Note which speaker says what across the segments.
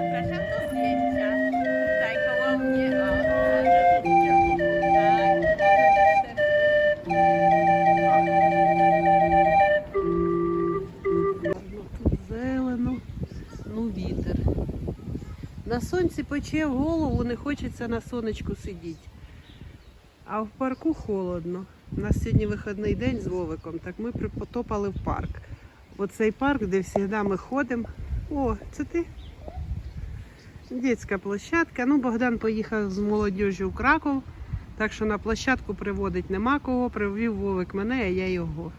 Speaker 1: zapraszam do zdjęcia. Tutaj koło mnie.
Speaker 2: Тут зелено, ну вітер. На сонці пече голову, не хочеться на сонечку сидіти. А в парку холодно. У нас сьогодні вихідний день з Вовиком, так ми потопали в парк. Оцей парк, де завжди ми ходимо. О, це ти? Дітська площадка. Ну, Богдан поїхав з молодіжю в Краков, так що на площадку приводить нема кого. Привів Вовик мене, а я його.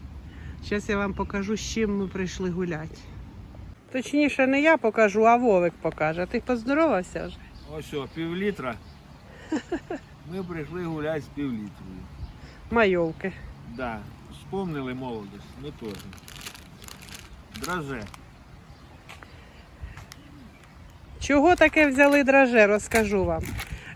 Speaker 2: Зараз я вам покажу, з чим ми прийшли гуляти. Точніше, не я покажу, а Вовик покаже. Ти поздоровався вже?
Speaker 3: Ось пів літра. Ми прийшли гуляти з півлітрою.
Speaker 2: Майовки.
Speaker 3: Да. Вспомнили молодість, ми теж. Драже.
Speaker 2: Чого таке взяли драже, розкажу вам.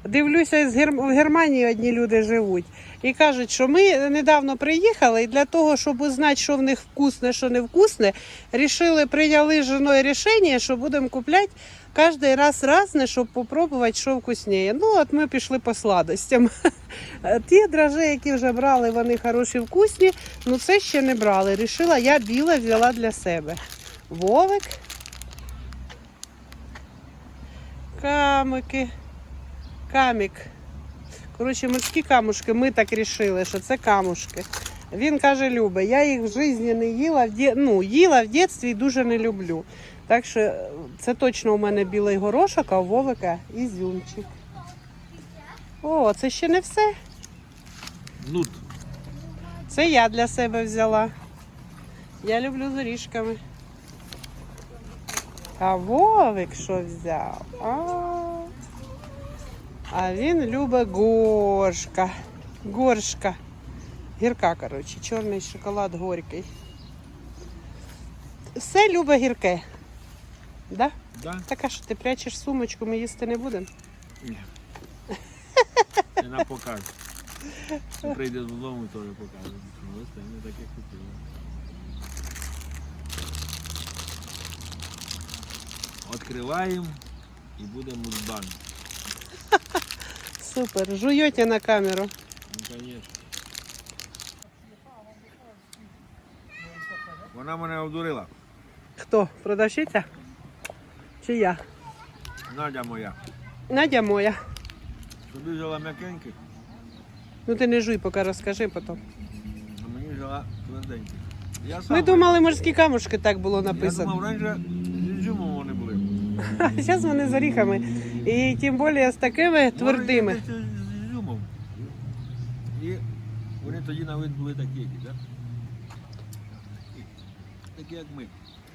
Speaker 2: Дивлюся, в Германії одні люди живуть і кажуть, що ми недавно приїхали, і для того, щоб узнати, що в них вкусне, що не вкусне, рішили, прийняли з жіною рішення, що будемо купляти кожен раз разне, щоб попробувати, що вкусніє. Ну, от ми пішли по сладостям. Ті драже, які вже брали, вони хороші, вкусні, ну це ще не брали. Рішила, я біле взяла для себе. Вовик. Камики. Камік. Коротше, морські камушки, ми так рішили, що це камушки. Він каже, любить, я їх в житті не їла, ну, їла в дитинстві і дуже не люблю. Так що це точно у мене білий горошок, а у Вовика ізюмчик. О, це ще не все.
Speaker 3: Нут.
Speaker 2: Це я для себе взяла. Я люблю з орішками. А Вовик що взяв? А, а він любить горшка. Горшка. Гірка, коротше, чорний шоколад горький. Все любить гірке. Да?
Speaker 3: Да?
Speaker 2: Так а що ти прячеш сумочку, ми їсти не будемо?
Speaker 3: Ні. Не на показ. Прийде додому, теж покаже. Ось це ми таке купили. Відкриваємо і буде музбан.
Speaker 2: Супер. Жуєте на камеру.
Speaker 3: Ну, звісно. Вона мене обдурила.
Speaker 2: Хто? Продавщиця? Чи я?
Speaker 3: Надя моя.
Speaker 2: Надя моя.
Speaker 3: Собі взяла м'якеньких,
Speaker 2: Ну ти не жуй, поки розкажи потім.
Speaker 3: а мені взяла. Я сам
Speaker 2: Ми думали, морські камушки так було
Speaker 3: Я
Speaker 2: написано.
Speaker 3: думав, раніше з ізюмом вони були.
Speaker 2: Зараз вони з оріхами. І тим більше з такими твердими.
Speaker 3: З. І вони тоді на вид були такі, які, так? Такі, як ми.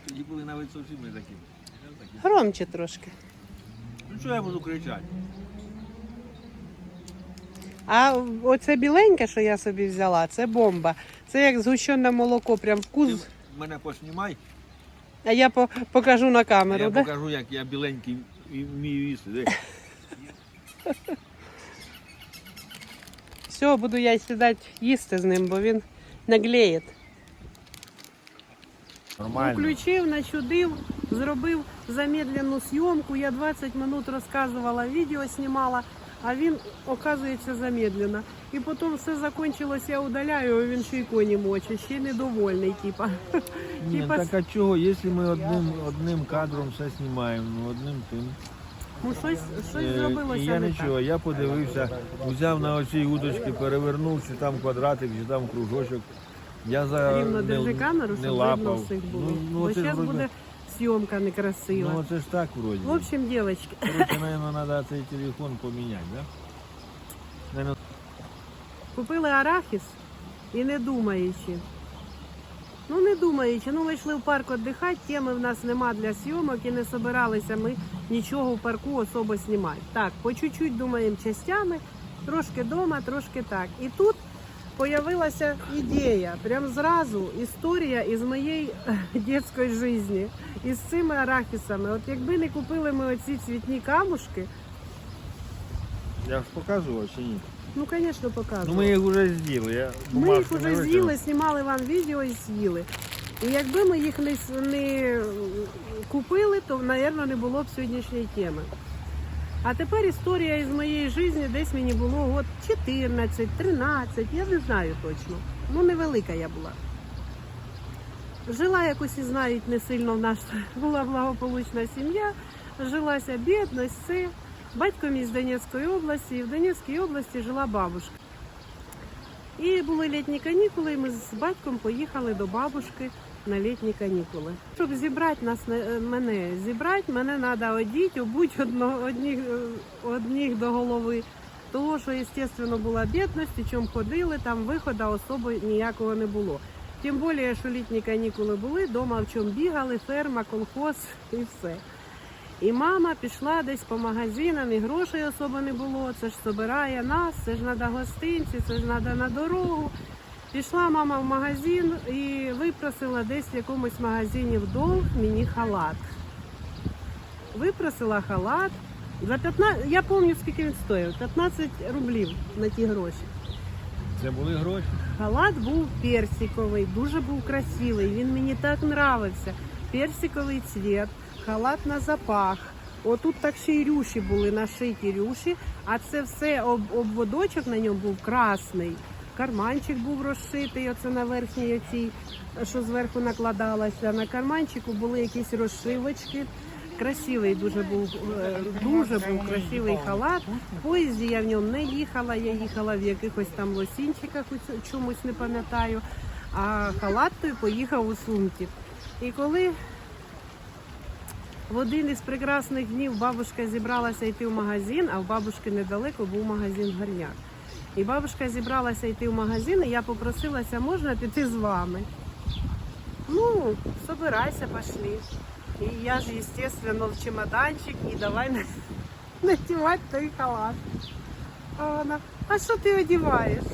Speaker 3: Тоді були на вид зовсім не такі. Я такі.
Speaker 2: Громче трошки.
Speaker 3: Ну що я буду кричати?
Speaker 2: А оце біленьке, що я собі взяла, це бомба. Це як згущене молоко, прям
Speaker 3: Ти
Speaker 2: вкус.
Speaker 3: мене поснімай,
Speaker 2: А я по- покажу на камеру.
Speaker 3: я
Speaker 2: да?
Speaker 3: покажу, як я біленький і вмію їсти. Диви.
Speaker 2: Все, буду я сідати їсти з ним, бо він наглеє. Включив, начудив, зробив замедлену зйомку. Я 20 минут розказувала, відео знімала, а він, оказується, замедлено. І потім все закінчилось, я удаляю, а він ще й коні моче, ще й недовольний, типа.
Speaker 3: Ні,
Speaker 2: Типа-
Speaker 3: так а чого, якщо ми одним, одним кадром все знімаємо, ну одним тим.
Speaker 2: Ну щось, щось
Speaker 3: Е,
Speaker 2: зробилося
Speaker 3: і я
Speaker 2: не
Speaker 3: нічого, я подивився, взяв на оцій удочці, перевернув, чи там квадратик, чи там кружочок. Я за
Speaker 2: Рівно
Speaker 3: не,
Speaker 2: держи камеру,
Speaker 3: не
Speaker 2: щоб видно
Speaker 3: лапав.
Speaker 2: всіх було.
Speaker 3: Ну, ну,
Speaker 2: бо зараз буде зйомка некрасива.
Speaker 3: Ну це ж так вроді.
Speaker 2: В общем, девочки,
Speaker 3: Короче, наверное, надо цей телефон поміняти, да? Наверно,
Speaker 2: Купили арахіс і не думаючи. Ну, не думаючи, ну ми йшли в парк віддихати, теми в нас нема для зйомок і не собиралися ми нічого в парку особо знімати. Так, по чуть-чуть думаємо частями, трошки вдома, трошки так. І тут появилася ідея, прям зразу історія із моєї дитячої житті, із цими арахісами. От якби не купили ми оці цвітні камушки,
Speaker 3: я ж показував чи ні?
Speaker 2: ну, звісно, показую.
Speaker 3: Ну ми їх вже з'їли. Я
Speaker 2: Ми їх вже з'їли, знімали вам відео і з'їли. І якби ми їх не, не купили, то, мабуть, не було б сьогоднішньої теми. А тепер історія із моєї житті десь мені було от 14, 13, я не знаю точно. Ну, невелика я була. Жила якось і знають не сильно в нас була благополучна сім'я, жилася бідність, все. Батько мій з Донецької області, і в Донецькій області жила бабушка. І були літні канікули, і ми з батьком поїхали до бабушки на літні канікули. Щоб зібрати нас, е, мене зібрати, мене треба одіти, одних, е, одних до голови. Того, що, звісно, була бідність, чому ходили, там виходу особи ніякого не було. Тим більше, що літні канікули були, вдома в чому бігали, ферма, колхоз і все. І мама пішла десь по магазинам, і грошей особо не було. Це ж собирає нас, це ж треба гостинці, це ж треба на дорогу. Пішла мама в магазин і випросила десь в якомусь магазині в долг мені халат. Випросила халат. За 15, я пам'ятаю, скільки він стоїв, 15 рублів на ті гроші.
Speaker 3: Це були гроші.
Speaker 2: Халат був персиковий, дуже був красивий. Він мені так нравився. Персиковий цвіт, халат на запах. Отут так ще й рюші були нашиті рюші, а це все об, обводочок на ньому був красний. Карманчик був розшитий, оце на верхній оцій, що зверху накладалося. На карманчику були якісь розшивочки. Красивий дуже був, е, дуже був красивий халат. В поїзді я в ньому не їхала, я їхала в якихось там лосінчиках, чомусь не пам'ятаю. А халат той поїхав у сумці. І коли в один із прекрасних днів бабушка зібралася йти в магазин, а в бабушки недалеко був магазин Горняк. І бабушка зібралася йти в магазин, і я попросилася, можна піти з вами. Ну, собирайся, пошли. І я ж, естественно, в чемоданчик і давай надівати той халат. А вона, а що ти одягаєш?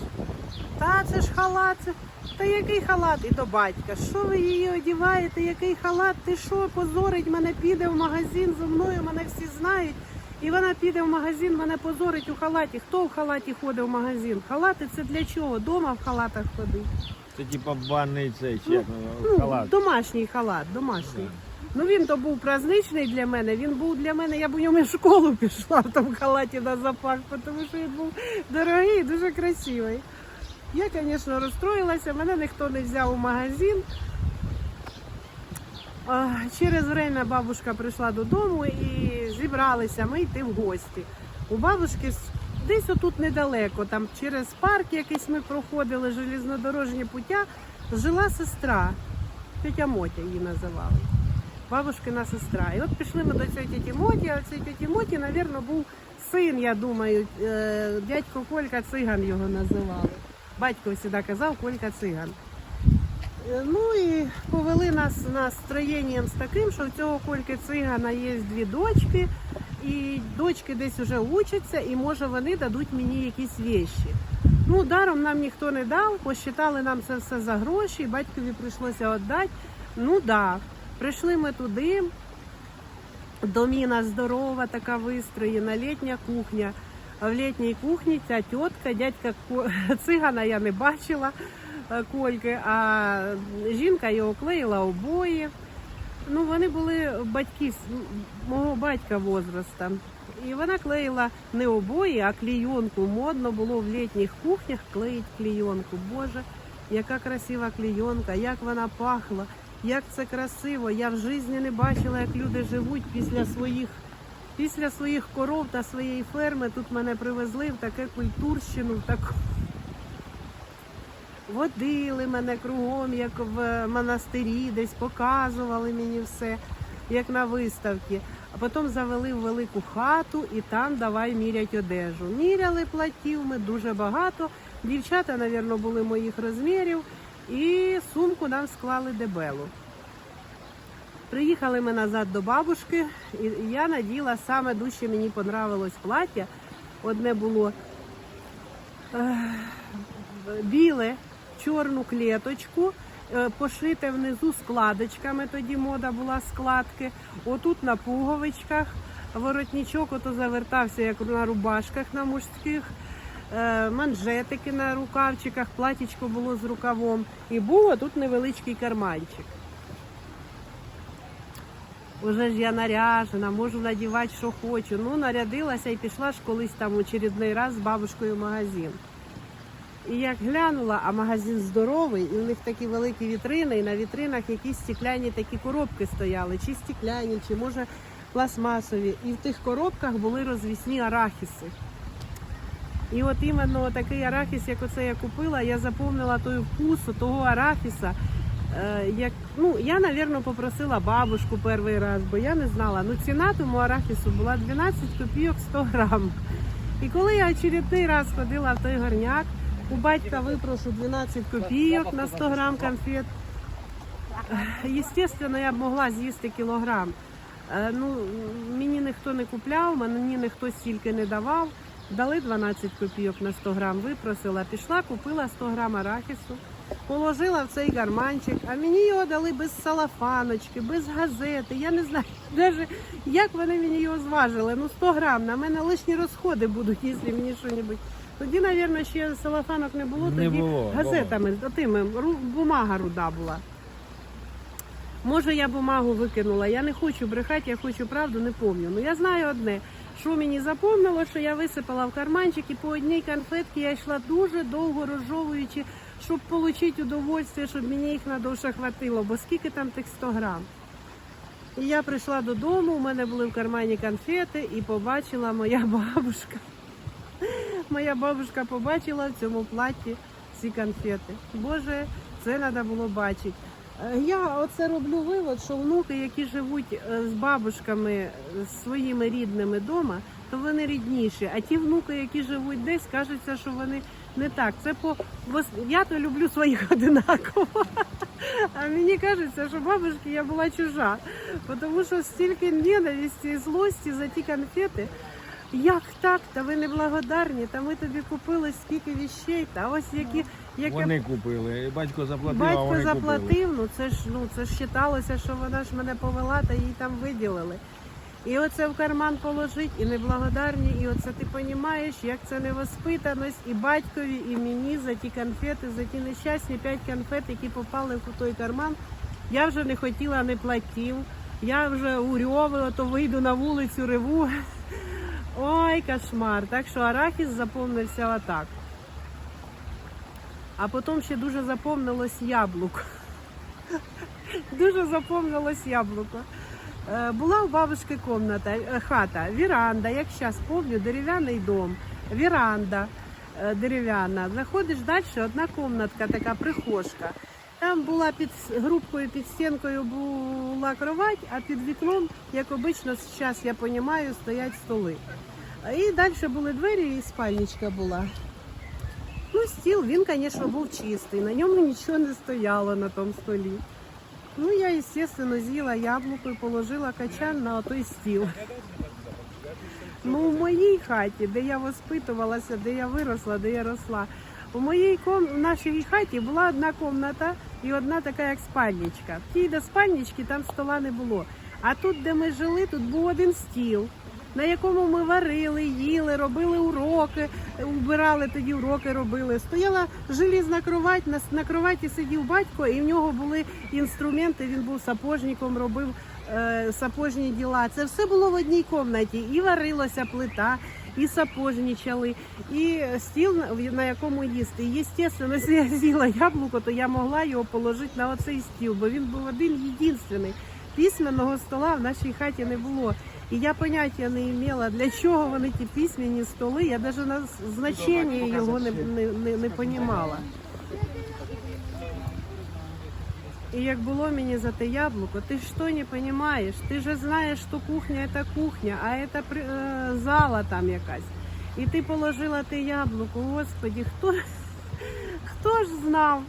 Speaker 2: Та це ж халат. Це... Та який халат? І до батька. Що ви її одягаєте? Який халат? Ти що позорить мене піде в магазин зі мною, мене всі знають. І вона піде в магазин, мене позорить у халаті. Хто в халаті ходить в магазин? Халати це для чого? Дома в халатах ходить.
Speaker 3: Це типа банний цей, чи
Speaker 2: Ну,
Speaker 3: як
Speaker 2: Ну,
Speaker 3: халат.
Speaker 2: домашній халат, домашній. Ну він то був праздничний для мене. Він був для мене, я б у ньому в школу пішла в тому халаті на запах, тому що він був дорогий, і дуже красивий. Я, звісно, розстроїлася, мене ніхто не взяв у магазин. Через время бабушка прийшла додому і зібралися ми йти в гості. У бабушки десь отут недалеко, там через парк якийсь ми проходили, железнодорожні пуття, жила сестра, тетя Мотя її називали. Бабушкина сестра. І от пішли ми до цієї тіті Моті, а цієї тіті Моті, мабуть, був син, я думаю, е, дядько Колька Циган його називали. Батько завжди казав Колька Циган. Ну і повели нас настроєнням з таким, що в цього Кольки Цигана є дві дочки, і дочки десь вже учаться, і може вони дадуть мені якісь вещі. Ну, даром нам ніхто не дав, посчитали нам це все за гроші, батькові прийшлося віддати. Ну да, прийшли ми туди. Доміна здорова, така вистроєна, літня кухня. А в літній кухні ця тітка, дядька цигана я не бачила Кольки, а жінка його клеїла обої. Ну, вони були батьки мого батька возраста. І вона клеїла не обої, а клійонку. Модно було в літніх кухнях клеїть клійонку. Боже, яка красива клійонка, як вона пахла, як це красиво. Я в житті не бачила, як люди живуть після своїх. Після своїх коров та своєї ферми тут мене привезли в таке культурщину, в таку водили мене кругом, як в монастирі, десь показували мені все, як на виставці. А потім завели в велику хату і там давай мірять одежу. Міряли платів ми дуже багато. Дівчата, мабуть, були моїх розмірів, і сумку нам склали дебелу. Приїхали ми назад до бабушки, і я наділа саме дужче мені понравилось плаття. Одне було е, біле, чорну клеточку, е, пошите внизу складочками. Тоді мода була складки. Отут на пуговичках. Воротничок ото завертався, як на рубашках на мужських. Е, манжетики на рукавчиках, платічко було з рукавом. І був тут невеличкий карманчик. Уже ж я наряжена, можу надівати, що хочу. Ну, нарядилася і пішла ж колись там очередний раз з бабушкою в магазин. І як глянула, а магазин здоровий, і у них такі великі вітрини, і на вітринах якісь стекляні такі коробки стояли, чи стекляні, чи може пластмасові. І в тих коробках були розвісні арахіси. І от іменно такий арахіс, як оце я купила, я заповнила той вкус того арахіса. Е, як, ну, я, мабуть, попросила бабушку перший раз, бо я не знала. Ну, ціна тому арахісу була 12 копійок 100 грам. І коли я очередний раз ходила в той горняк, у батька випрошу 12 копійок на 100 грам конфет. Естественно, я б могла з'їсти кілограм. Е, Ну, мені ніхто не купляв, мені ніхто стільки не давав. Дали 12 копійок на 100 грам, випросила, пішла, купила 100 грам арахісу, положила в цей гарманчик, а мені його дали без салафаночки, без газети. Я не знаю, навіть як вони мені його зважили. Ну 100 грам, на мене лишні розходи будуть, якщо мені щось. Тоді, мабуть, ще салафанок не було,
Speaker 3: Не
Speaker 2: тоді
Speaker 3: було,
Speaker 2: газетами, отими, ру- бумага руда була. Може, я бумагу викинула. Я не хочу брехати, я хочу правду, не пам'ятаю. Ну я знаю одне, що мені запомнило, що я висипала в карманчик і по одній конфетці я йшла дуже довго розжовуючи, щоб отримати удовольствие, щоб мені їх надовше хватило, бо скільки там тих 100 грам. І я прийшла додому, у мене були в кармані конфети і побачила моя бабушка. Моя бабушка побачила в цьому платі ці конфети. Боже, це треба було бачити. Е, Я оце роблю вивод, що внуки, які живуть е, з бабушками своїми рідними вдома, то вони рідніші. А ті внуки, які живуть десь, кажеться, що вони не так. Це по я то люблю своїх одинаково. А мені кажеться, що бабушки я була чужа, тому що стільки ненависті і злості за ті конфети. Як так? Та ви не благодарні, та ми тобі купили скільки віщей, та ось які, яке
Speaker 3: Вони купили. Батько заплатив, а
Speaker 2: Батько
Speaker 3: вони купили.
Speaker 2: ну це ж ну це ж вважалося, що вона ж мене повела та їй там виділили. І оце в карман положить, і неблагодарні, і оце ти розумієш, як це невоспитаність і батькові, і мені за ті конфети, за ті нещасні п'ять конфет, які попали в той карман. Я вже не хотіла, не платив. Я вже урьови, ото вийду на вулицю, реву. Ой, кошмар. Так що арахіс заповнився отак. А потім ще дуже запомнилось яблуко. Дуже запомнилось яблуко. Е, Була у бабушки комната, е, хата, віранда, як зараз пам'ятаю, дерев'яний дом, віранда е, дерев'яна. Заходиш далі, одна комнатка, така прихожка. Там була під грубкою, під стінкою була кровать, а під вікном, як обично, зараз я розумію, стоять столи. І далі були двері і спальничка була. Ну, стіл, він, звісно, був чистий, на ньому нічого не стояло на тому столі. Ну, я, звісно, з'їла яблуко і положила качан на той стіл. Ну, у моїй хаті, де я воспитувалася, де я виросла, де я росла, у моїй ком... в нашій хаті була одна кімната і одна така, як спальничка. В тій до спальнички там стола не було. А тут, де ми жили, тут був один стіл, на якому ми варили, їли, робили уроки, убирали тоді уроки, робили. Стояла желізна кровать, на, на кроваті сидів батько, і в нього були інструменти. Він був сапожником, робив е, сапожні діла. Це все було в одній кімнаті. І варилася плита, і сапожничали, і стіл, на- якому їсти. І, звісно, якщо я з'їла яблуко, то я могла його положити на оцей стіл, бо він був один єдинственний. Письменного стола в нашій хаті не було. І я поняття не мала, для чого вони ті письменні столи. Я навіть на значення його не, не, не, не понімала. І як було мені за те яблуко, ти що не розумієш? Ти же знаєш, що кухня це кухня, а це при- е, зала там якась. І ти положила те яблуко, господі, хто, хто ж знав?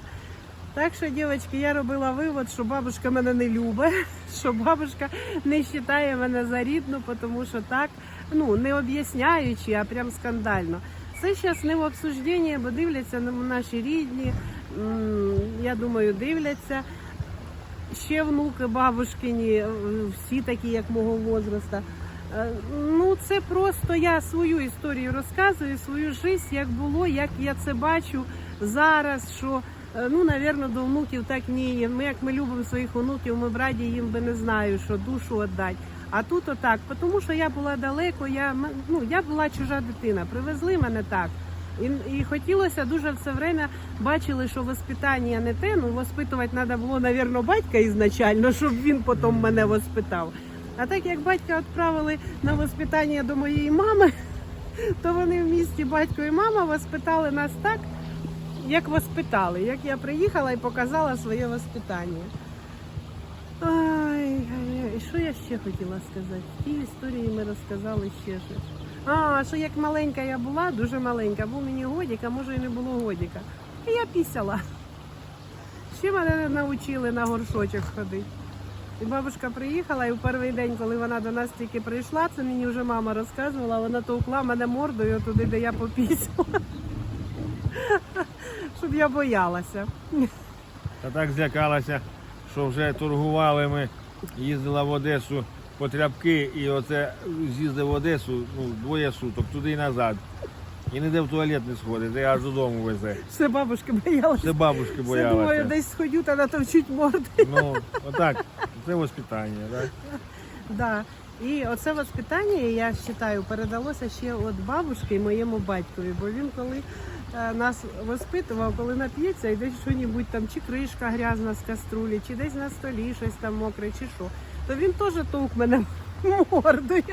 Speaker 2: Так що, дівчатки, я робила вивод, що бабушка мене не любить, що бабушка не вважає мене за рідну, тому що так, ну не об'ясняючи, а прям скандально. Це зараз не в обсужденні, бо дивляться наші рідні. Я думаю, дивляться. Ще внуки бабушкині, е, всі такі, як мого возраста. Е, Ну, це просто я свою історію розказую, свою життя, як було, як я це бачу зараз, що Е, Ну, напевно, до внуків так ні. Ми, як ми любимо своїх онуків, ми б раді їм би не знаю, що душу віддати. А тут отак, тому що я була далеко, я, ну, я була чужа дитина, привезли мене так. І, і хотілося дуже все время бачили, що воспитання не те. Ну, воспитувати треба було, напевно, батька ізначально, щоб він потім мене воспитав. А так як батька відправили на воспитання до моєї мами, то вони в місті батько і мама воспитали нас так, як воспитали, як я приїхала і показала своє воспитання. Ай, ай, ай, що я ще хотіла сказати? В тій історії ми розказали ще щось. А, що як маленька я була, дуже маленька, був мені годік, а може і не було годіка. І я пісяла. Ще мене не навчили на горшочок ходити. І бабушка приїхала, і в перший день, коли вона до нас тільки прийшла, це мені вже мама розказувала, вона товкла мене мордою туди, де я попісяла. Щоб я боялася.
Speaker 3: Та так злякалася, що вже торгували ми, їздила в Одесу по тряпки і оце з'їздив в Одесу ну, двоє суток, туди і назад. І ніде в туалет не сходить, аж додому везе.
Speaker 2: Все бабушки боялася.
Speaker 3: Це бабушки
Speaker 2: Все думаю, десь сходю та натовчуть морди.
Speaker 3: Ну, отак, це воспитання, так?
Speaker 2: Да. І оце воспитання, я вважаю, передалося ще від бабушки і моєму батькові, бо він коли е, нас воспитував, коли нап'ється і десь що-небудь там, чи кришка грязна з каструлі, чи десь на столі щось там мокре, чи що, то він теж товк мене мордою.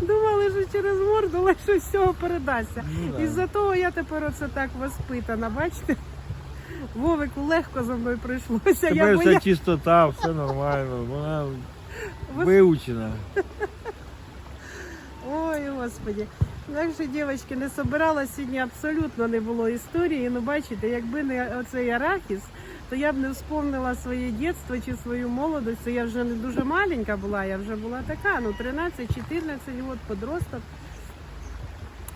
Speaker 2: Думали, що через морду легше всього передасться.
Speaker 3: Ну, да.
Speaker 2: Із-за того я тепер оце так воспитана, бачите? Вовику легко за мною прийшлося. я
Speaker 3: Тепер
Speaker 2: боя...
Speaker 3: чистота, все нормально, вона
Speaker 2: Вос-
Speaker 3: вивчена.
Speaker 2: Ой, господі. Так що, дівчатки, не собирала сьогодні абсолютно не було історії. Ну, бачите, якби не оцей арахіс, то я б не вспомнила своє дитинство чи свою молодость. Це Я вже не дуже маленька була, я вже була така, ну 13-14 років, подросток.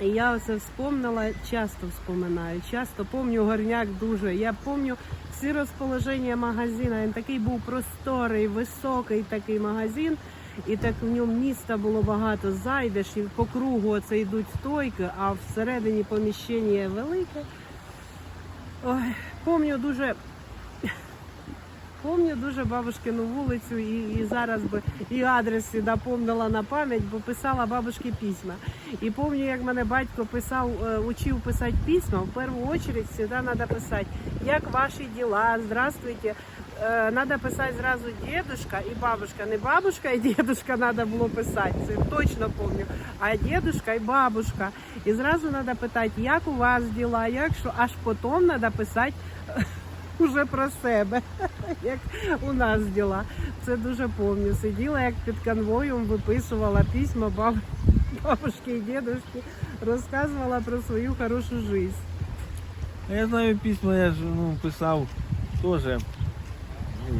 Speaker 2: І я оце вспомнила, часто вспоминаю, часто помню горняк дуже. Я помню всі розположення магазину. Він такий був просторий, високий такий магазин. І так в ньому міста було багато. Зайдеш і по кругу оце йдуть стойки, а всередині поміщення велике. Ой, помню дуже. Помню дуже бабушкину вулицю і, і зараз би і адрес сюди помнила на пам'ять, бо писала бабушки письма. І помню, як мене батько писав, е, учив писати письма. В першу чергу завжди треба писати, як ваші діла, здравствуйте. Е, Надо писати зразу дедушка і бабушка. Не бабушка і дедушка треба було писати, це точно пам'ятаю. А дедушка і бабушка. І зразу треба питати, як у вас діла, як що, аж потім треба писати уже про себе, як у нас діла. Це дуже пам'ятаю. Сиділа як під конвоєм, виписувала письма баб... бабушки і дедушки, розказувала про свою хорошу життя.
Speaker 3: Я знаю письма, я ж ну, писав теж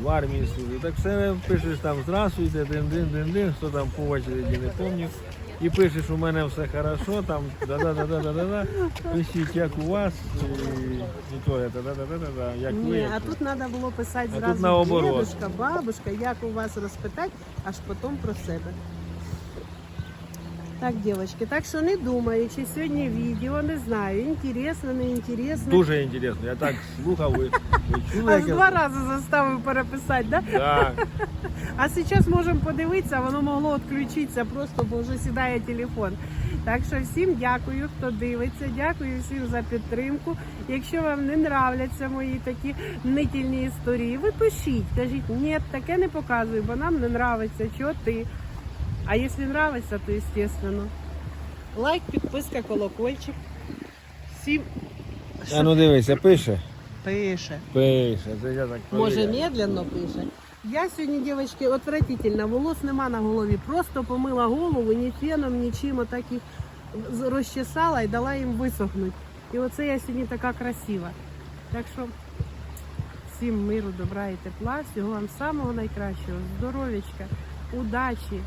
Speaker 3: в армії служив. Так все пишеш там здравствуйте, дин-дин-дин-дин, хто там по очереді не пам'ятаю. І пишеш, у мене все хорошо, там да-да-да-да-да-да, пишіть, як у вас, і, і то, да-да-да-да-да, як ви.
Speaker 2: Ні,
Speaker 3: як
Speaker 2: а тут треба було писати
Speaker 3: А
Speaker 2: зразу
Speaker 3: наоборот.
Speaker 2: бабушка, як у вас розпитати, аж потім про себе. Так, дівчатки, так що не думаю, чи сьогодні відео, не знаю, інтересно, не інтересно.
Speaker 3: Дуже інтересно. Я так слухав, ви, ви чули,
Speaker 2: Аж
Speaker 3: як я-
Speaker 2: два рази заставив переписати, да?
Speaker 3: Так.
Speaker 2: А зараз можемо подивитися, воно могло відключитися просто, бо вже сідає телефон. Так що всім дякую, хто дивиться. Дякую всім за підтримку. Якщо вам не нравляться мої такі нитільні історії, ви пишіть, кажіть, ні, таке не показуй, бо нам не нравиться, чого ти. А якщо нравиться, то звісно. Лайк, підписка, колокольчик. Всім
Speaker 3: А ну дивися, пише.
Speaker 2: пише.
Speaker 3: Пише, це я так
Speaker 2: Може,
Speaker 3: провіряю.
Speaker 2: медленно пише. Я сьогодні, дівчатки, отвратительно, волос нема на голові. Просто помила голову, ні феном, нічим, отак їх з- розчесала і дала їм висохнути. І оце я сьогодні така красива. Так що всім миру, добра і тепла, всього вам самого найкращого, здоров'ячка, удачі.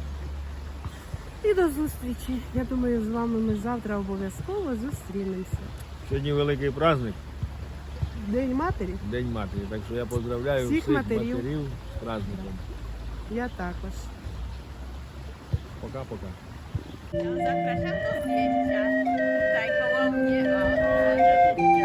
Speaker 2: І до зустрічі. Я думаю, з вами ми завтра обов'язково зустрінемося.
Speaker 3: Сьогодні великий праздник,
Speaker 2: День матері.
Speaker 3: День матері. Так що я поздравляю
Speaker 2: Всіх
Speaker 3: всіх,
Speaker 2: матерів.
Speaker 3: матерів з праздником.
Speaker 2: Я також.
Speaker 3: Пока-пока.
Speaker 1: Zapraszam do zdjęcia. Tutaj koło mnie. O,